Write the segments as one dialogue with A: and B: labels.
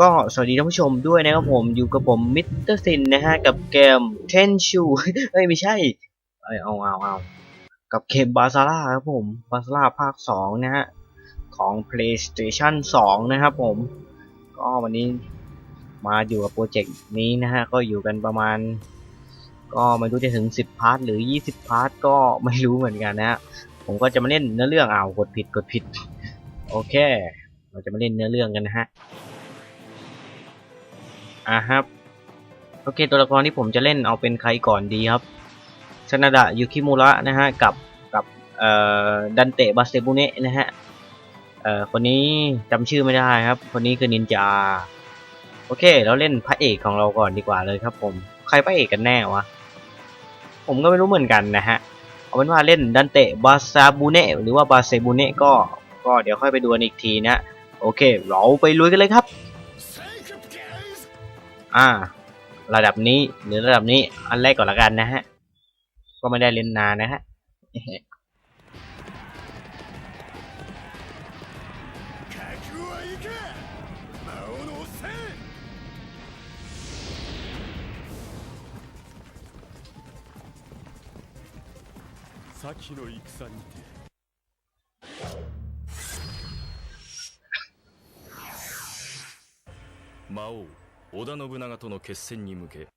A: ก็สวัสดีท่านผู้ชมด้วยนะครับผมอยู่กับผมมิสเตอร์ซินนะฮะกับเกม Ten Shoe เอ้ยไม่ใช่เอ้ยเอาเอาเอากับเกมบาซาร่าครับผมบาซาร่าภาค 2 นะฮะ ของ PlayStation 2 นะครับผม ก็วันนี้มาอยู่กับโปรเจกต์นี้นะฮะ ก็อยู่กันประมาณ ก็ไม่รู้จะถึง 10 พาร์ทหรือ 20 พาร์ทก็ไม่รู้เหมือนกันนะฮะ ผมก็จะมาเล่นเนื้อเรื่องอ้าวกดผิดกดผิด โอเค เราจะมาเล่นเนื้อเรื่องกันนะฮะ อ่าครับ โอเคตัวละครที่ผมจะเล่นเอาเป็นใครก่อนดีครับชนาดะยูคิมุระนะฮะกับกับเอ่อดันเตะบาเซบุเนะนะฮะเอ่อคนนี้จำชื่อไม่ได้ครับ คนนี้คือนินจา โอเค เราเล่นพระเอกของเราก่อนดีกว่าเลยครับ ผมใครพระเอกกันแน่วะผมก็ไม่รู้เหมือนกันนะฮะเอาเป็นว่าเล่นดันเตะบาซาบุเนะหรือว่าบาเซบุเนะก็ก็เดี๋ยวค่อยไปดูกันอีกทีนะ โอเค เราไปลุยกันเลยครับอ่า ระดับนี้หรือระดับนี้อันแรกก่อนละกันนะฮะ ก็ไม่ได้เล่นนานนะฮะ
B: 覚悟はいいか魔王のおっさん先の戦にて魔王 織田信長との決戦に向け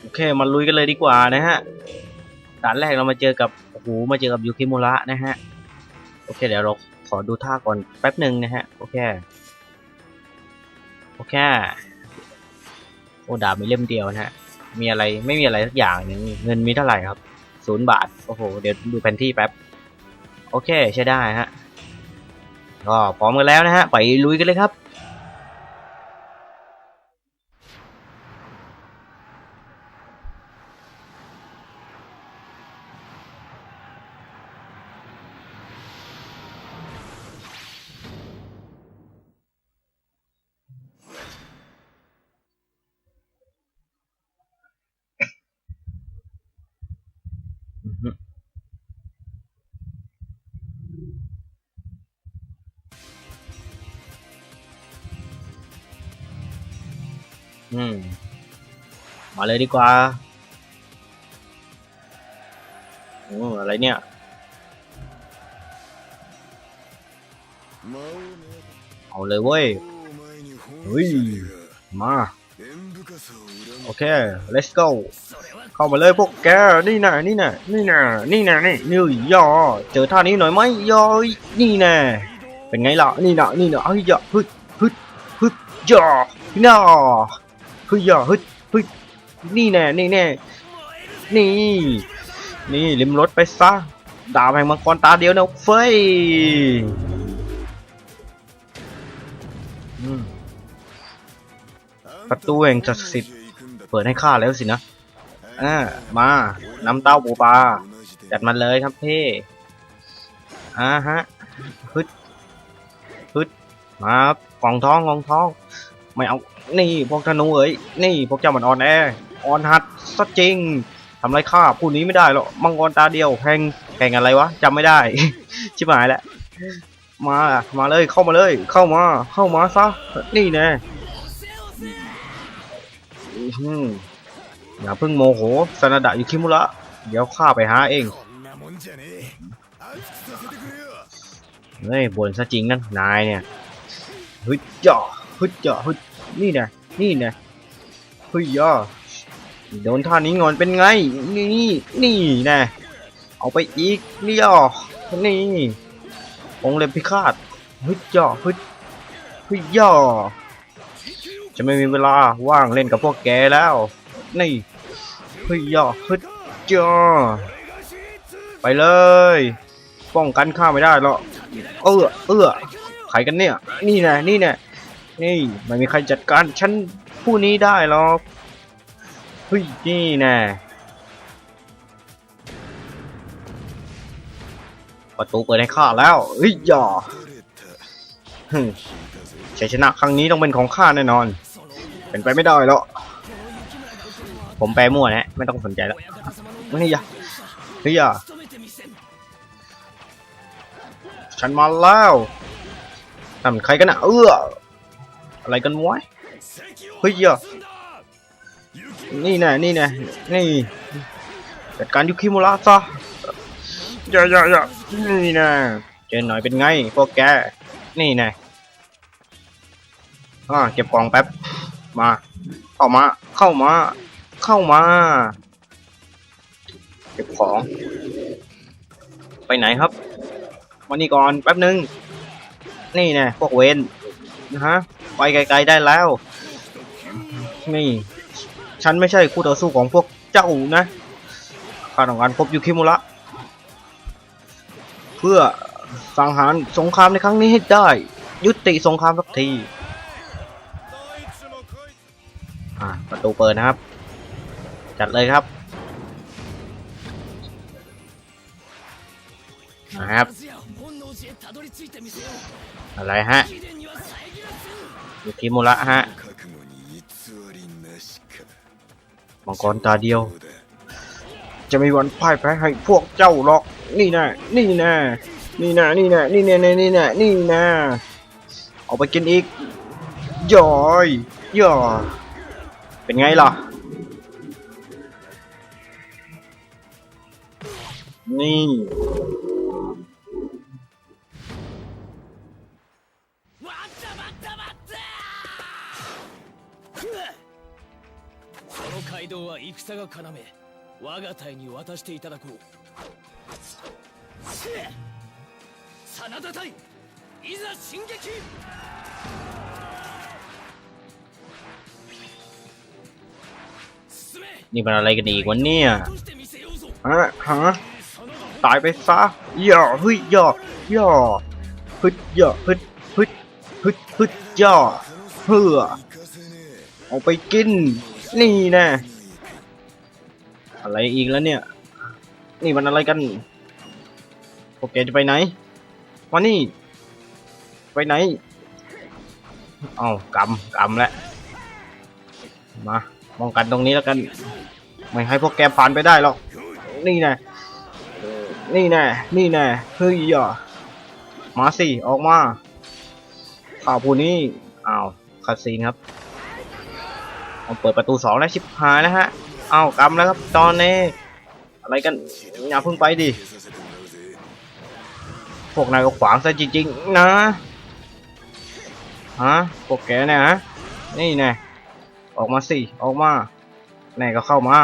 A: โอเค มาลุยกันเลยดีกว่านะฮะด่านแรกเรามาเจอกับโอ้โหมาเจอกับยูคิมุระนะฮะ โอเค เดี๋ยวเราขอดูท่าก่อนแป๊บหนึ่งนะฮะ โอเค โอเค โอ้ดาบมีเล่มเดียวนะฮะ มีอะไรไม่มีอะไรสักอย่างหนึงเงินมีเท่าไหร่ครับ ศูนย์บาท โอ้โห เดี๋ยวดูแผนที่แป๊บ โอเค ใช้ได้ฮะ ก็พร้อมกันแล้วนะฮะ ไปลุยกันเลยครับืม มาเลยดีกว่าโอ้อะไรเนี่ย เอาเลยเว้ย
B: เฮ้ย
A: มา โอเค let's go เข้ามาเลยพวกแก นี่น่ะ นี่น่ะ นี่น่ะ นี่น่ะ นี่นี่ยอเจอท่านี้หน่อยไหมยอนี่น่ะ เป็นไงล่ะ นี่น่ะ นี่น่ะเฮ้ยย่อฮึดฮึดฮึดย่อน่ะาฮึดย่อฮึดฮึดนี่แน่นี่แน่นี่ นี่ลิมรถไปซะดาบแห่งมังกรตาเดียวนะเฟ้ยประตูแห่งศักดิ์สิทธิ์เปิดให้ข้าแล้วสินะอ่ามาน้ำเต้าปูปลาจัดมันเลยครับพี่อ่าฮะฮึดฮึดมาครับกล่องท้องกล่องท้อง ไม่เอา นี่พวกธนูเอ้ยนี่พวกเจ้ามันอ่อนแออ่อนหัดซะจริงทำไรข้าผู้นี้ไม่ได้หรอกมังกรตาเดียวแข่งแข่งอะไรวะจำไม่ได้ ชิบหายแล้วมามาเลยเข้ามาเลย เข้ามา เข้ามาซะนี่แน่อย่าเพิ่งโมโหซานาดะอยู่คิมุระเดี๋ยวข้าไปหาเองเฮ้ยบ่นซะจริงนั่นนายเนี่ยฮึดเจาะฮึดเจาะฮึด นี่นะนี่นะฮึดย่อโดนท่านี้งอนเป็นไง นี่นี่นี่นะเอาไปอีกนี่ย่อนี่องค์เล็บพิฆาตฮึดจ่อฮึดฮึดย่อจะไม่มีเวลาว่างเล่นกับพวกแกแล้ว นี่ฮึดย่อฮึดจ่อไปเลย ป้องกันข้าไม่ได้หรอกเออเออใครกันเนี่ย นี่แน่นี่แน่ นี่ไม่มีใครจัดการฉันผู้นี้ได้หรอกเฮ้ยนี่แน่ประตูเปิดให้ข้าแล้วเฮ้ยย่าชัยชนะครั้งนี้ต้องเป็นของข้าแน่นอน เป็นไปไม่ได้หรอกผมแปลมั่วนะไม่ต้องสนใจแล้วนี่ย่าเฮ้ย
B: ย่า
A: ฉันมาแล้วทำใครกันนะเออ อะไรกันวะเฮ้ยอะ
B: นี่
A: นะนี่นะนี่จัดการยุคิมุระซะอย่าอย่าอย่านี่นะเจนหน่อยเป็นไงพวกแก นี่นะอ่าเก็บกล่องแป๊บ มา เข้ามา เข้ามา เข้ามา เก็บของ ไปไหนครับมานี่ก่อนแป๊บนึง นี่นะพวกเวน ฮะ ไปไกลๆได้แล้ว นี่ ฉันไม่ใช่คู่ต่อสู้ของพวกเจ้านะข้าต้องการพบยูคิมุระ เพื่อสังหารสงครามในครั้งนี้ให้ได้ ยุติสงครามสักที อ่าประตูเปิดนะครับ จัดเลยครับ นะครับ อะไรฮะยูกิมุระฮะมังกรตาเดียว จะไม่วันพ่ายแพ้ให้พวกเจ้าหรอก นี่นะนี่นะนี่นะนี่นะนี่นะนี่นะนี่นะเอาไปกินอีกย่อยย่อเป็นไงล่ะ นี่
B: 街道は戦が要我が隊に渡していただこう真田隊いざ進撃 進め
A: นี่มันอะไรกันอีกวันเนี่ย
B: 落としてみせようぞ
A: ฮะฮะ
B: 真田
A: ตายไปซะย่อฮึยย่อย่อฮึดย่อฮึดฮึดฮึดฮึดย่อเพื่อ เอาไปกิน นี่แน่ อะไรอีกแล้วเนี่ย นี่มันอะไรกันพวกแกจะไปไหนมานี่ ไปไหน เอากำกำแล้วมามองกันตรงนี้แล้วกัน ไม่ให้พวกแกผ่านไปได้หรอก นี่แน่นี่แน่นี่แน่เฮ้ยอะมาสิออกมาข่าวผู้นี้อ้าวคาซีนครับเอาเปิดประตูสองแล้วชิบหายแล้วฮะ เอากำแล้วครับตอนนี้ อะไรกันอย่าเพิ่งไปดิ พวกนายก็ขวางซะจริงๆนะฮะพวกแกเนี่ยฮะนี่แน่ออกมาสิ ออกมาไหนก็เข้ามา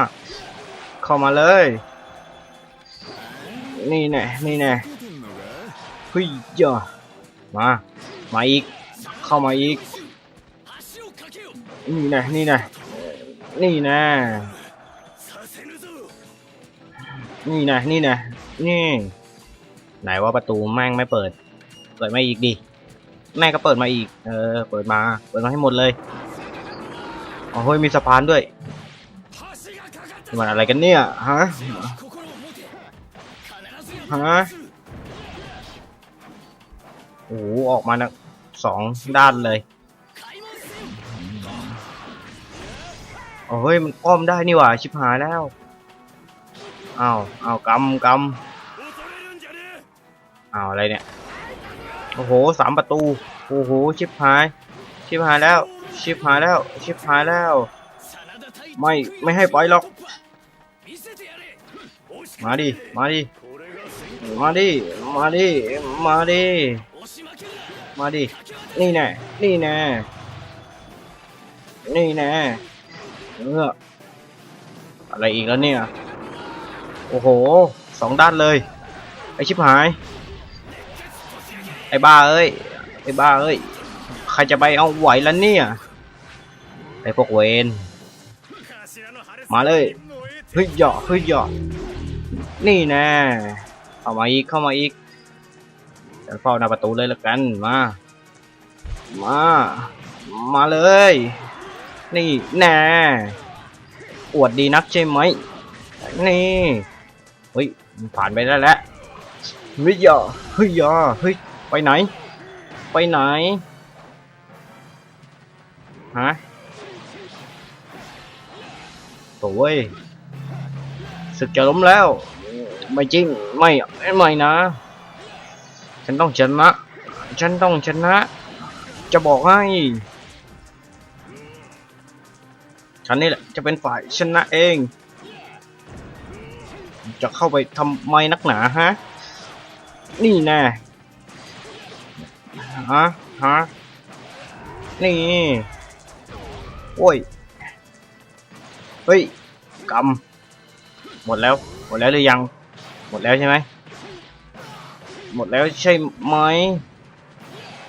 A: เข้ามาเลย นี่แน่นี่แน่เฮ้ยย่ามา มาอีก เข้ามาอีก นี่แน่นี่แน่นี่แน่
B: นี่
A: นะนี่นะนี่ ไหนว่าประตูแม่งไม่เปิด เปิดมาอีกดิแม่ก็เปิดมาอีก เออ เปิดมา เปิดมาให้หมดเลยโอ้โหมีสะพานด้วยมันอะไรกันเนี่ยฮะฮะโอ้ออกมาสองด้านเลยโอ้ยมันอ้อมได้นี่หว่าชิบหายแล้ว อ้าวอ้าวกำกำอ้าวอะไรเนี่ย โอ้โหสามประตู โอ้โห ชิบหาย ชิบหายแล้ว ชิบหายแล้ว ชิบหายแล้ว ไม่ ไม่ให้ปล่อยหรอก มาดิ มาดิ มาดิ มาดิ มาดิ มาดิ นี่แน่ นี่แน่ นี่แน่เอออะไรอีกแล้วเนี่ย โอ้โหสองด้านเลย ไอชิบหาย ไอบ้าเอ้ย ไอบ้าเอ้ย ใครจะไปเอาไหวแล้วเนี่ยไอพวกเวนมาเลยเฮ้ยหยอเฮ้ยหยอนี่แน่เข้ามาอีกเข้ามาอีกเฝ้าหน้าประตูเลยละกันมา มา มาเลย นี่แน่อวดดีนักใช่ไหมนี่ เฮ้ยมันผ่านไปได้แล้วเฮ้ยหยอเฮ้ยหยอเฮ้ยไปไหน ไปไหนฮะโอ้ยศึกจะล้มแล้ว ไม่จริงไม่ไม่นะ ฉันต้องชนะ ฉันต้องชนะ จะบอกให้ ฉันนี่แหละจะเป็นฝ่ายชนะเอง จะเข้าไปทำไมนักหนาฮะ นี่แน่ฮะฮะนี่ โอ้ย เฮ้ยกำหมดแล้ว หมดแล้วหรือยัง หมดแล้วใช่ไหม หมดแล้วใช่ไหม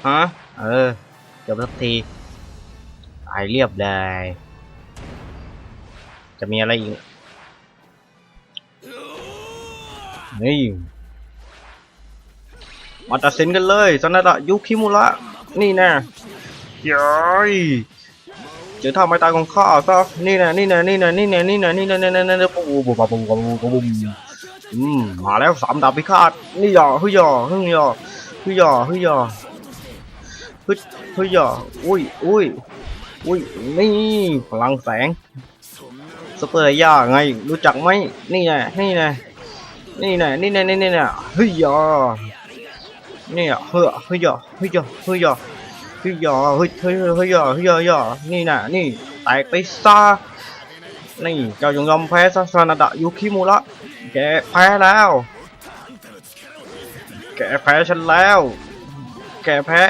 A: ฮะ เออจบสักทีตายเรียบเลยจะมีอะไรอีก นี่มาตัดสินกันเลยซานาดะยุคิมุระ นี่แน่ย้อยเจอท่าไม้ตายของข้าซะนี่แน่นี่แน่นี่แน่นี่แน่นี่แน่นี่แน่นี่แน่นี่แน่ปุ๊บปุ๊บปุ๊บปุ๊บปุ๊บปุ๊บปุ๊บอืมมาแล้วสามดาบพิฆาตนี่หย่อฮึหย่อฮึหย่อฮึหย่อฮึหย่อฮึฮึหย่ออุ้ยอุ้ยอุ้ยนี่พลังแสงซุปเปอร์ย่าไงรู้จักไหมนี่แน่นี่แน่ นี่แน่นี่แน่นี่นี่น่เฮ้ยยอนี่อะเฮ้ยเฮ้ยยอเฮ้ยยอเฮ้ยยอเฮ้ยยอเฮ้ยเฮ้ยเฮ้ยยอเฮ้ยยอยอนี่น่ะนี่แตกไปซะนี่เจ้าจงยอมแพ้ซะซานาดะยุคิมุระแกแพ้แล้ว แกแพ้ฉันแล้ว แกแพ้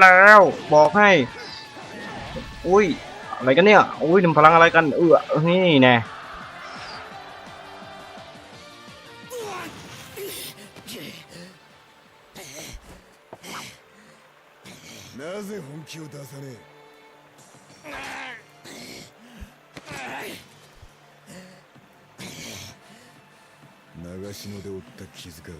A: แล้ว บอกให้ อุ้ยอะไรกันเนี่ย อุ้ยนำพลังอะไรกัน เออนี่แน่
C: 気を出さねえ。長篠で負った傷か。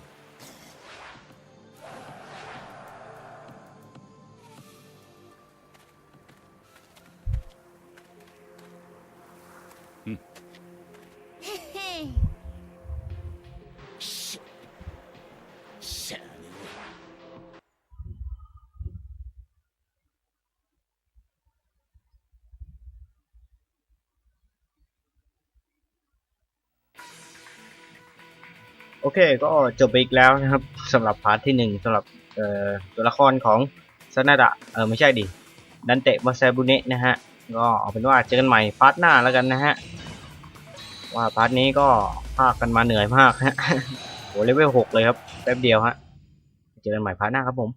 A: โอเคก็จบไปอีกแล้วนะครับสำหรับพาร์ทที่หนึ่งสำหรับตัวละครของซานาดะเออไม่ใช่ดิดันเตะมาแซบุเนะนะฮะก็เอาเป็นว่าเจอกันใหม่พาร์ทหน้าแล้วกันนะฮะว่าพาร์ทนี้ก็ภาคกันมาเหนื่อยมากฮะโหเลเวลหกเลยครับแป๊บเดียวฮะเจอกันใหม่พาร์ทหน้าครับผม